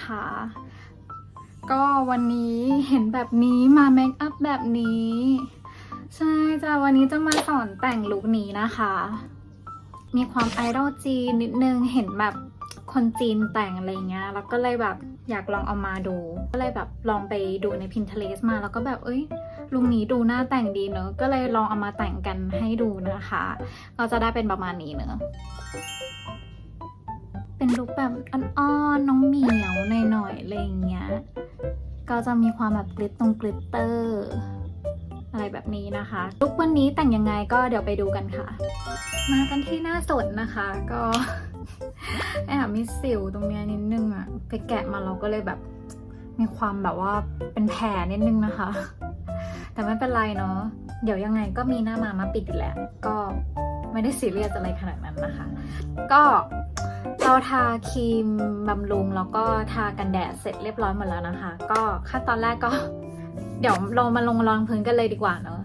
นะคะ ก็วันนี้เห็นแบบนี้มาเมคอัพแบบนี้ ใช่จ้ะวันนี้จะมาสอนแต่งลุคนี้นะคะ มีความไอดอลจีนนิดนึงเห็นแบบคนจีนแต่งอะไรเงี้ยแล้วก็เลยแบบอยากลองเอามาดู ก็เลยแบบลองไปดูใน Pinterest มาแล้วก็แบบเอ้ยลุคนี้ดูหน่าแต่งดีเนอะก็เลยลองเอามาแต่งกันให้ดูนะคะก็จะได้เป็นประมาณนี้เนอะ เป็นลุคแบบอ่อนๆน้องเหมียวหน่อยๆอะไรอย่างเงี้ย ก็จะมีความแบบกลิตตรงกลิตเตอร์อะไรแบบนี้นะคะ ลุควันนี้แต่งยังไงก็เดี๋ยวไปดูกันค่ะ มากันที่หน้าสดนะคะ ก็แอบมีสิวตรงเนี้ยนิดนึงอะไปแกะมาเราก็เลยแบบ มีความแบบว่าเป็นแผลนิดนึงนะคะ แต่ไม่เป็นไรเนาะเดี๋ยวยังไงก็มีหน้ามามาปิดอยู่แล้ว ก็ไม่ได้ซีเรียสอะไรขนาดนั้นนะคะ ก็ เราทาครีมบำรุงแล้วก็ทากันแดดเสร็จเรียบร้อยหมดแล้วนะคะ ก็ขั้นตอนแรกก็ เดี๋ยวเรามาลงรองพื้นกันเลยดีกว่าเนอะ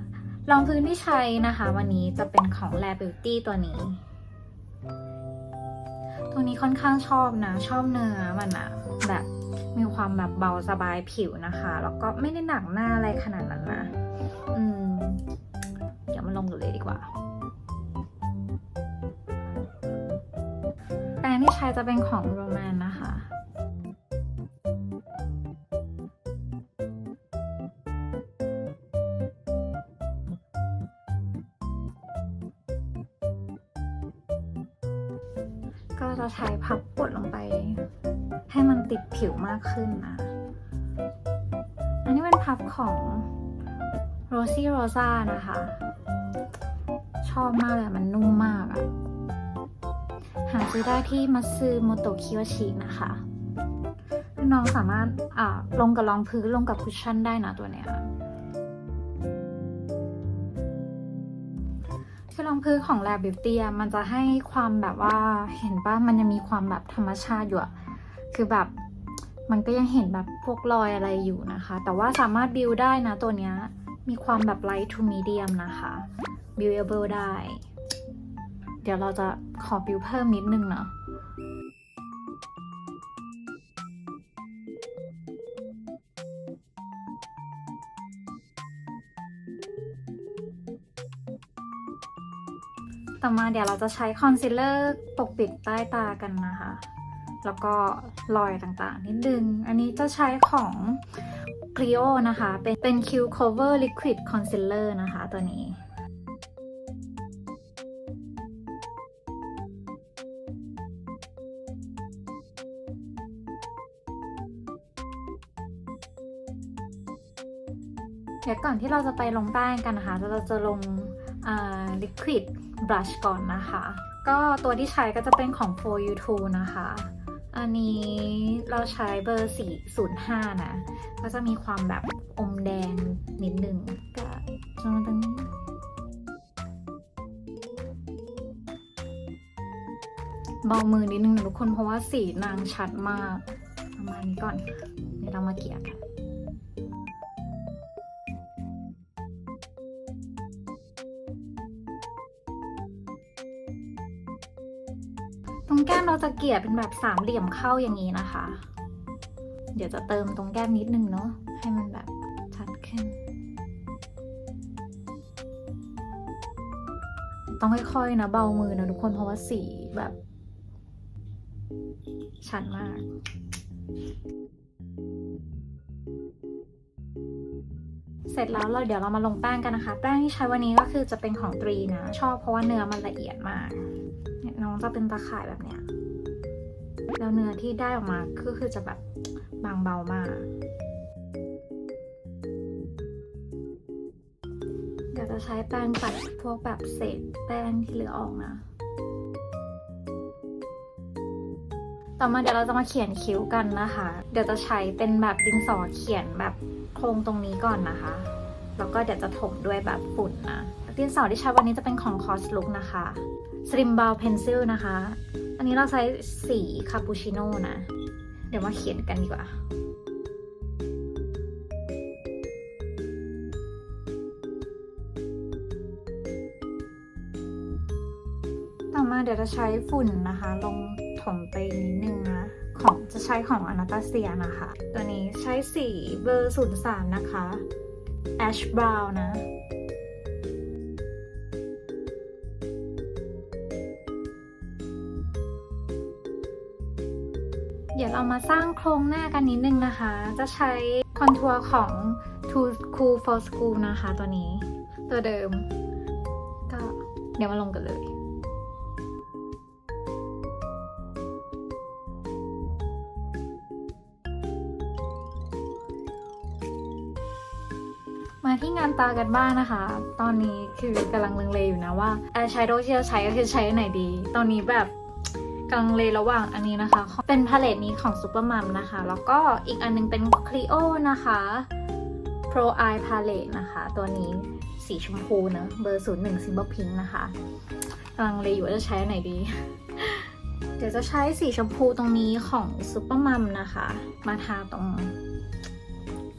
รองพื้นที่ใช้นะคะ วันนี้จะเป็นของ l a Beauty ตัวนี้ ตัวนี้ค่อนข้างชอบนะ ชอบเนื้อมันอะแบบมีความแบบเบาสบายผิวนะคะ แล้วก็ไม่ได้หนักหน้าอะไรขนาดนั้นนะ อืม ท้จะเป็นของโรแมนนะคะ ก็จะใช้พับกดลงไป ให้มันติดผิวมากขึ้นนะ อันนี้เป็นพับของ Rosy Rosa นะคะ ชอบมากเลยมันนุ่มมากอะ หาซื้อได้ที่มัตสึโมโตคิวชินะคะ น้องสามารถอ่าลงกับรองพื้นลงกับคุชชั่นได้นะตัวเนี้ยคือรองพื้นของ Lab Beauty อะมันจะให้ความแบบว่าเห็นป่ะมันยังมีความแบบธรรมชาติอยู่อะคือแบบมันก็ยังเห็นแบบพวกรอยอะไรอยู่นะคะ แต่ว่าสามารถบิวได้นะตัวเนี้ยมีความแบบ light to medium นะคะ buildable ได้ เดี๋ยวเราจะขอบิวเพิ่มนิดนึงเนาะต่อมาเดี๋ยวเราจะใช้คอนซีลเลอร์ปกปิดใต้ตากันนะคะ แล้วก็รอยต่างๆ นิดนึง อันนี้จะใช้ของ c l e o นะคะ เป็นเป็น Q Cover Liquid Concealer นะคะตัวนี้ เดี๋ยวก่อนที่เราจะไปลงแป้งกันนะคะ เราจะลงลิควิดบลัชก่อนนะคะ ก็ตัวที่ใช้ก็จะเป็นของ For You t o นะคะ อันนี้เราใช้เบอร์ 405 นะ ก็จะมีความแบบอมแดงนิดนึงก็ตรงนี้เบามือนิดนึงนะทุกคนเพราะว่าสีนางชัดมาก ประมาณนี้ก่อน เดี๋ยวเรามาเกลี่ยกัน เราจะเกลี่ยเป็นแบบสามเหลี่ยมเข้าอย่างนี้นะคะ เดี๋ยวจะเติมตรงแก้มนิดนึงเนาะให้มันแบบชัดขึ้น ต้องค่อยๆนะเบามือนะทุกคนเพราะว่าสีแบบ ชัดมากเสร็จแล้วเราเดี๋ยวเรามาลงแป้งกันนะคะ แป้งที่ใช้วันนี้ก็คือจะเป็นของตรีนะ ชอบเพราะว่าเนื้อมันละเอียดมากเนี่ยน้องจะเป็นตาข่ายแบบเนี้ย แล้วเนื้อที่ได้ออกมาก็คือจะแบบบางเบามากเดี๋ยวจะใช้แป้งปัดพวกแบบเศษแป้งที่เหลือออกนะต่อมาเดี๋ยวเราจะมาเขียนคิ้วกันนะคะ เดี๋ยวจะใช้เป็นแบบดินสอเขียนแบบโครงตรงนี้ก่อนนะคะ แล้วก็เดี๋ยวจะถมด้วยแบบฝุ่นนะ ดินสอที่ใช้วันนี้จะเป็นของ c o s Look นะคะ Slim Brow Pencil นะคะ อันนี้เราใช้สีคาปูชิโน่นะ เดี๋ยวมาเขียนกันดีกว่าต่อมาเดี๋ยวจะใช้ฝุ่นนะคะ ลงถมไปนิดนึงนะของจะใช้ของอนาตาเซียนะคะ ตัวนี้ใช้สีเบอร์ 03 นะคะ Ash Brown นะ เดี๋ยวเรามาสร้างโครงหน้ากันนิดนึงนะคะ จะใช้คอนทัวร์ของ Too Cool for School นะคะ ตัวนี้ ตัวเดิม ก็เดี๋ยวมาลงกันเลยมาที่งานตากันบ้างนะคะ ตอนนี้คือกำลังลังเลอยู่นะว่าแอร์ชโดที่จะใช้ก็คือใช้อันไหนดี ตอนนี้แบบ กังเลระหว่างอันนี้นะคะ เป็นพาเลตนี้ของซูเปอร์มัมนะคะ แล้วก็อีกอันนึงเป็นคลีโอนะคะ Pro Eye Palette นะคะ ตัวนี้สีชมพูเนอะเบอร์ 01 Simple Pink นะคะกำลังเลอยู่ว่าจะใช้อันไหนดี เดี๋ยวจะใช้สีชมพูตรงนี้ของซูเปอร์มัมนะคะ มาทาตรง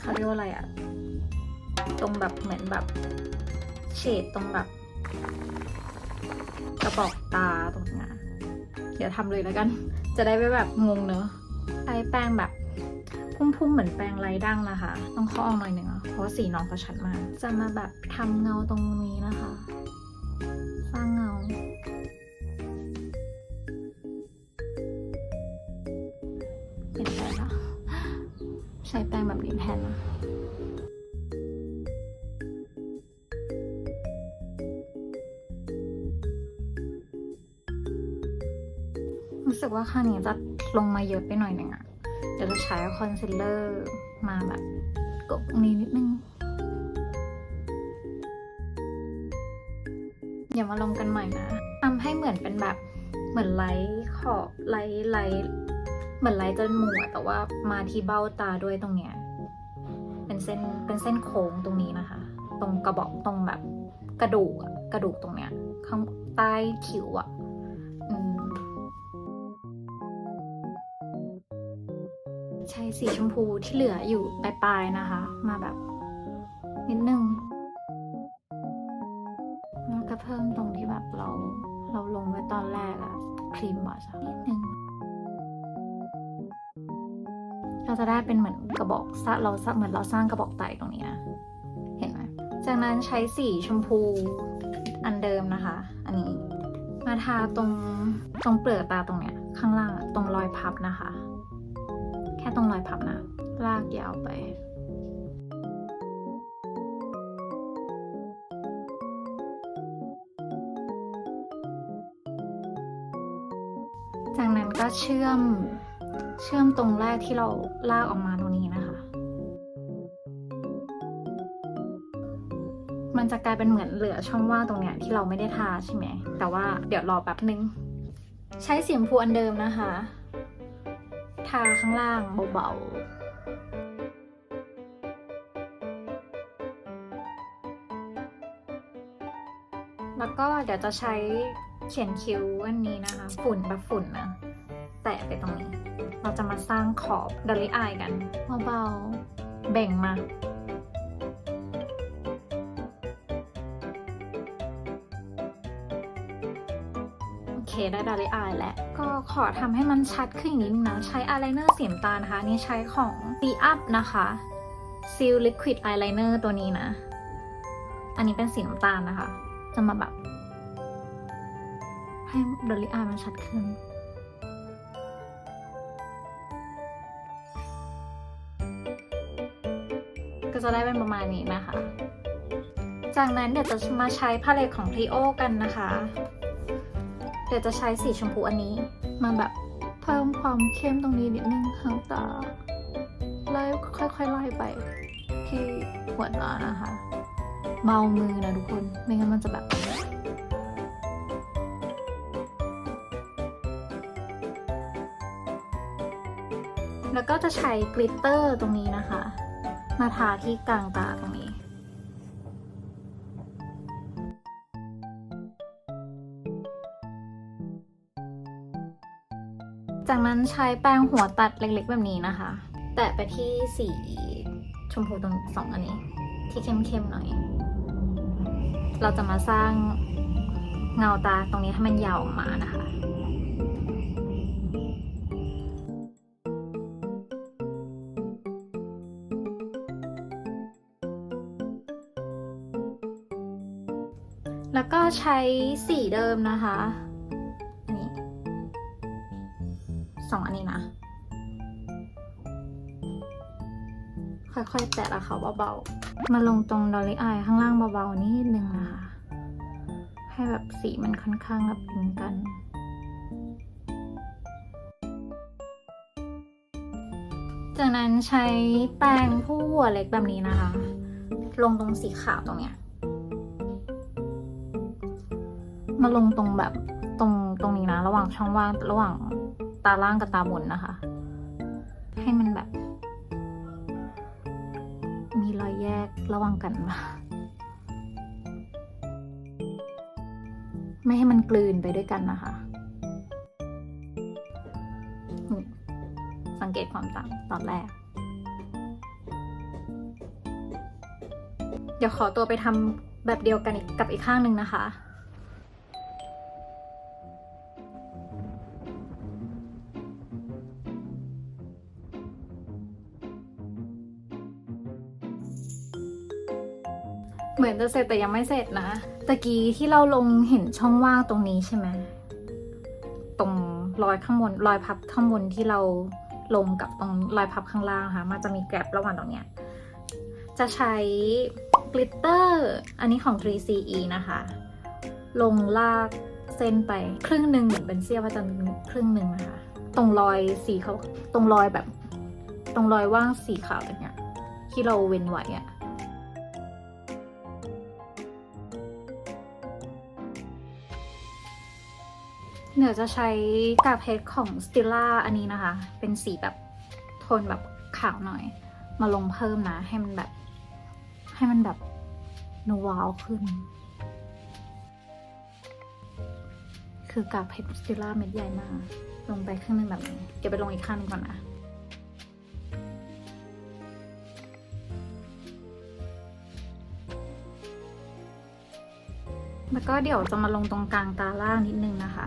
เขาเรียกว่าอะไรอะตรงแบบเหมือนแบบเฉดตรงแบบกระบอกตาตรงนี้ เดี๋ยวทำเลยแล้วกัน จะได้ไม่แบบงงเนอะใช้แป้งแบบพุ่มๆเหมือนแปรงไรดั้งนะคะ ต้องเข้าออกหน่อยหนึ่งอะเพราะสีน้องเขาชัดมาก จะมาแบบทำเงาตรงนี้นะคะ สร้างเงา เปลี่ยนใจละใช้แป้งแบบนี้แทนนะ สึกว่าค่านี้จะลงมาเยอะไปหน่อยหนึ่งอะเดี๋ยวจะใช้คอนซีลเลอร์มาแบบกบตรงนี้นิดนึงอย่ามาลงกันใหม่นะทำให้เหมือนเป็นแบบเหมือนไลท์ขอบไลท์ไลท์เหมือนไลท์จนมูอะแต่ว่ามาที่เบ้าตาด้วยตรงเนี้ยเป็นเส้นเป็นเส้นโค้งตรงนี้นะคะ ตรงกระบอกตรงแบบกระดูกอะกระดูกตรงเนี้ยข้างใต้คิ้วอะ สีชมพูที่เหลืออยู่ปลายๆนะคะ มาแบบ นิดนึงแล้วก็เพิ่มตรงที่แบบเราเราลงไว้ตอนแรกอะครีมบอชนิดนึงเราจะได้เป็นเหมือนกระบอกสร้าเราสร้าเหมือนเราสร้างกระบอกไตตรงนี้นะเห็นไหมจากนั้นใช้สีชมพูอันเดิมนะคะ อันนี้มาทาตรงตรงเปลือกตาตรงเนี้ย ข้างล่างตรงรอยพับนะคะ ค่ตรงรอยพับนะ ลากยาวไป จากนั้นก็เชื่อมเชื่อมตรงแรกที่เราลากออกมาตรงนี้นะคะ มันจะกลายเป็นเหมือนเหลือช่องว่างตรงเนี้ยที่เราไม่ได้ทาใช่ไหม แต่ว่าเดี๋ยวรอแป๊บนึง ใช้สีชมพูอันเดิมนะคะ ทาข้างล่างเบาๆแล้วก็เดี๋ยวจะใช้เขียนคิ้วอันนี้นะคะ ฝุ่นแบบฝุ่นนะแตะไปตรงนี้ เราจะมาสร้างขอบดอลลี่อายกันเบาๆแบ่งมา โอเคได้ดอลลี่อายแล้วก็ข อทำให้มันชัดขึ้นอีกนิดนึงนะ ใช้อายไลเนอร์สีน้ำตาลนะคะ นี่ใช้ของ C Up นะคะ Seal Liquid Eyeliner ตัวนี้นะ อันนี้เป็นสีน้ำตาลนะคะ จะมาแบบ ให้ดอลลี่อายมันชัดขึ้นก็จะได้เป็นประมาณนี้นะคะ จากนั้นเดี๋ยวจะมาใช้พาเลตของ Clio กันนะคะ เดี๋ยวจะใช้สีชมพูอันนี้ มาแบบเพิ่มความเข้มตรงนี้นิดนึงข้างตาไล่ค่อยๆไล่ไปที่หัวตานะคะเมามือนะทุกคนไม่งั้นมันจะแบบแล้วก็จะใช้กลิตเตอร์ตรงนี้นะคะ มาทาที่กลางตาตรงนี้ จากนั้นใช้แปรงหัวตัดเล็กๆแบบนี้นะคะ แตะไปที่สีชมพูตรงสองอันนี้ ที่เข้มๆหน่อย เราจะมาสร้างเงาตาตรงนี้ให้มันยาวออกมานะคะแล้วก็ใช้สีเดิมนะคะ สองอันนี้นะ ค่อยๆ แตะละเขาเบาๆ มาลงตรงดอลลี่อายข้างล่างเบาๆนิดนึงนะคะ ให้แบบสีมันค่อนข้างแบบพิงกัน จากนั้นใช้แปรงผู้หัวเล็กแบบนี้นะคะ ลงตรงสีขาวตรงเนี้ยมาลงตรงแบบตรงตรงนี้นะ ระหว่างช่องว่างระหว่าง ตาล่างกับตาบนนะคะ ให้มันแบบ มีรอยแยกระหว่างกันมาไม่ให้มันกลืนไปด้วยกันนะคะ สังเกตความต่างตอนแรก เดี๋ยวขอตัวไปทำแบบเดียวกันกับอีกข้างหนึ่งนะคะ จะเสร็จแต่ยังไม่เสร็จนะตะกี้ที่เราลงเห็นช่องว่างตรงนี้ใช่ไหมตรงรอยข้างบนรอยพับข้างบนที่เราลงกับตรงรอยพับข้างล่างค่ะ มันจะมีแกลบระหว่างตรงเนี้ยจะใช้กลิตเตอร์อันนี้ของ 3CE นะคะ ลงลากเส้นไปครึ่งหนึ่งเหมือนเป็นเสี้ยวพระจันทร์ครึ่งหนึ่งนะคะ ตรงรอยสีเขาตรงรอยแบบ ตรงรอยว่างสีขาวตรงเนี้ยที่เราเว้นไว้อะ เดี๋ยวจะใช้กาบเพชรของ Stila อันนี้นะคะ เป็นสีแบบโทนแบบขาวหน่อย มาลงเพิ่มนะ ให้มันแบบ ให้มันแบบนูวาวขึ้น คือกาบเพชร Stila เม็ดใหญ่มาก ลงไปครึ่งหนึงแบบนี้ เดี๋ยวไปลงอีกข้างหนึงก่อนนะแล้วก็เดี๋ยวจะมาลงตรงกลางตาล่างนิดนึงนะคะ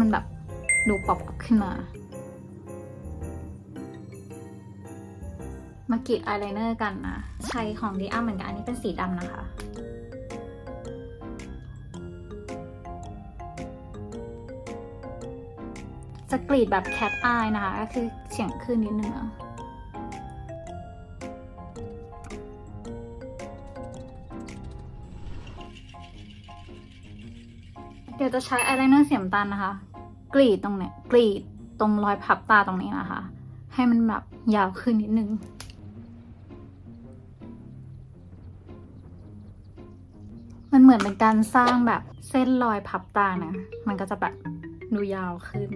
มันแบบดูป๊อปอัพขึ้นมา มากรีดอายไลเนอร์กันนะ ใช้ของดีอ้าเหมือนกัน อันนี้เป็นสีดำนะคะจะกรีดแบบแคทอายนะคะ ก็คือเฉียงขึ้นนิดนึงอะเดี๋ยวจะใช้อายไลเนอร์เสีน้ำตาลนะคะ กรีดตรงเนี้ยกรีดตรงรอยพับตาตรงนี้นะคะ ให้มันแบบยาวขึ้นนิดนึงมันเหมือนเป็นการสร้างแบบเส้นรอยพับตานะ มันก็จะแบบดูยาวขึ้น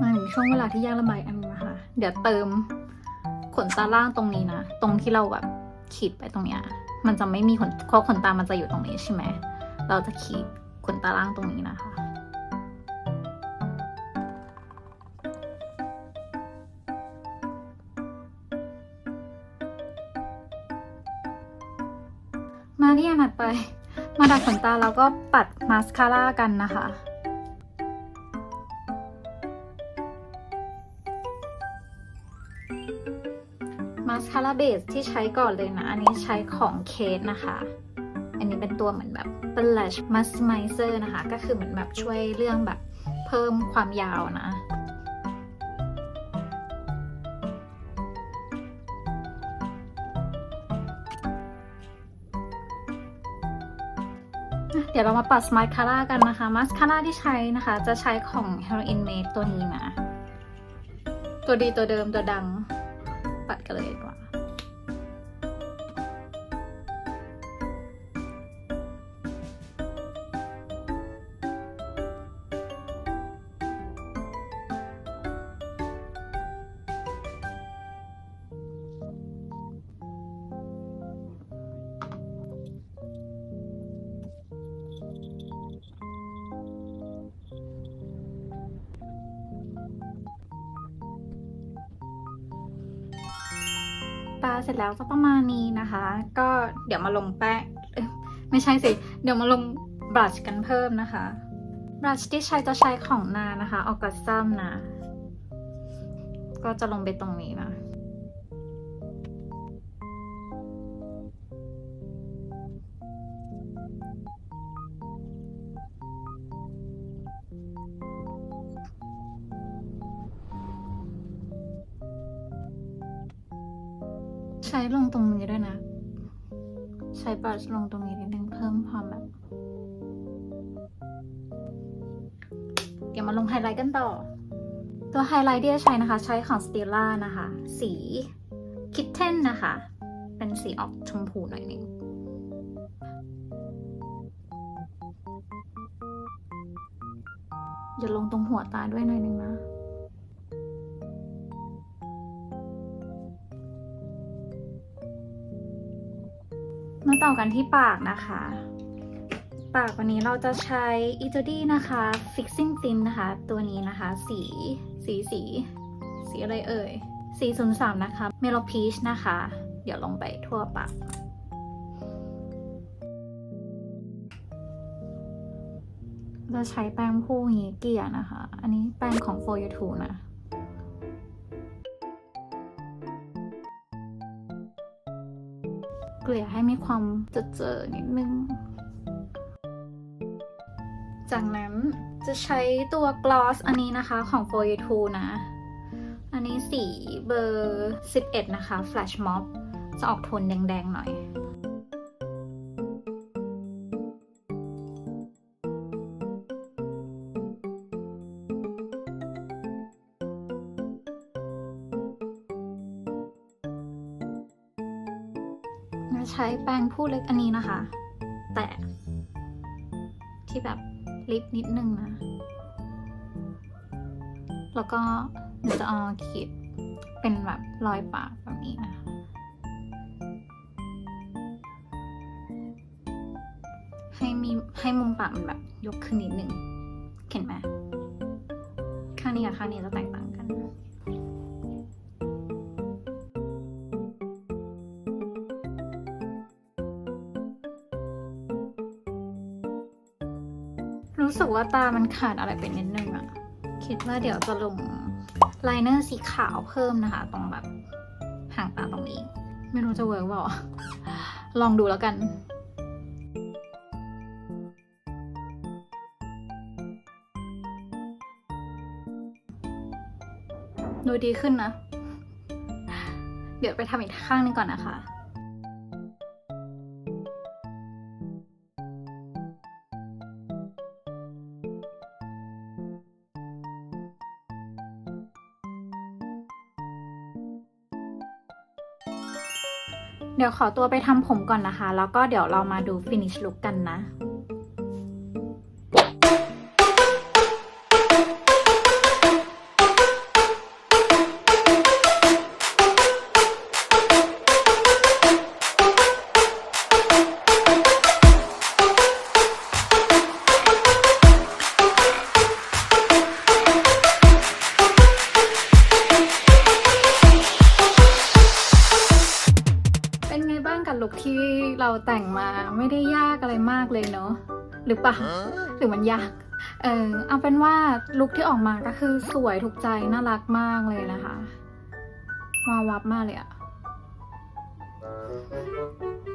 มาถึงช่วงเวลาที่ยากลำบากอัน เดี๋ยวเติมขนตาล่างตรงนี้นะ ตรงที่เราแบบขีดไปตรงเนี้ย มันจะไม่มีขนเพราะขนตามันจะอยู่ตรงนี้ใช่ไหม เราจะขีดขนตาล่างตรงนี้นะคะ มาที่อันถัดไป มาดัดขนตาแล้วก็ปัดมาสคาร่ากันนะคะ มาสคาร่าเบสที่ใช้ก่อนเลยนะ อันนี้ใช้ของเคสนะคะ อันนี้เป็นตัวเหมือนแบบเป็น lash maximizer นะคะ ก็คือเหมือนแบบช่วยเรื่องแบบเพิ่มความยาวนะเดี๋ยวเรามาปัดมาสคาร่ากันนะคะ มาสคาร่าที่ใช้นะคะ จะใช้ของ Heroin Made ตัวนี้นะ ตัวดีตัวเดิมตัวดัง ปัดกั เลยดีกว่าเสร็จแล้วก็ประมาณนี้นะคะ ก็เดี๋ยวมาลงแป้งไม่ใช่สิ เดี๋ยวมาลงบลัชกันเพิ่มนะคะบลัชที่ใช้จะใช้ของนานะคะออกัสซัมนะ ก็จะลงไปตรงนี้นะ ลงตรงนี้ด้วยนะ ใช้บรัชลงตรงนี้นิดนึงเพิ่มความแบบ เดี๋ยวมาลงไฮไลท์กันต่อ ตัวไฮไลท์ที่จะใช้นะคะ ใช้ของ Stella นะคะ สี Kitten นะคะ เป็นสีออกชมพูหน่อยนึงอย่าลงตรงหัวตาด้วยหน่อยนึงนะ มาต่อกันที่ปากนะคะ ปากวันนี้เราจะใช้ e t o d y นะคะ fixing thin นะคะ ตัวนี้นะคะ สี สีสี สีอะไรเอ่ย สี03นะคะ Melo Peach นะคะ เดี๋ยวลงไปทั่วปากจะใช้แป้งผู้เฮเกี่ยนะคะ อันนี้แป้งของ For You t o นะ เกลี่ยให้มีความเจอๆนิดนึง จากนั้นจะใช้ตัวกลอสอันนี้นะคะของ For You t o นะ อันนี้สีเบอร์ 11 นะคะ Flash Mob จะออกโทนแดงๆหน่อย ใช้แป้งผู้เล็กอันนี้นะคะ แตะที่แบบลิปนิดนึงนะ แล้วก็หนูจะเอามาขีดเป็นแบบรอยปากแบบนี้นะคะให้มีให้มุมปากมันแบบยกขึ้นนิดนึงเห็นไหมข้างนี้กับข้างนี้จะแตกต่างกัน รู้สึกว่าตามันขาดอะไรไปนิดนึงอะคิดว่าเดี๋ยวจะลงไลเนอร์สีขาวเพิ่มนะคะ ตรงแบบห่างตาตรงนี้ ไม่รู้จะเวิร์กเปล่าลองดูแล้วกันดูดีขึ้นนะ เดี๋ยวไปทำอีกข้างนึงก่อนนะคะ เดี๋ยวขอตัวไปทำผมก่อนนะคะ แล้วก็เดี๋ยวเรามาดู finish look กันนะ เราแต่งมาไม่ได้ยากอะไรมากเลยเนาะหรือปะหรือมันยากเออเอาเป็นว่าลุคที่ออกมาก็คือสวยถูกใจน่ารักมากเลยนะคะมาวับมากเลยอะ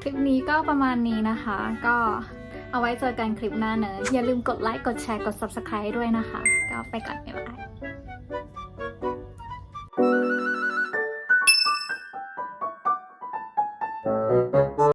คลิปนี้ก็ประมาณนี้นะคะ ก็เอาไว้เจอกันคลิปหน้าเนอะอย่าลืมกดไลค์กดแชร์กด subscribe ด้วยนะคะ ก็ไปก่อนบ๊ายบาย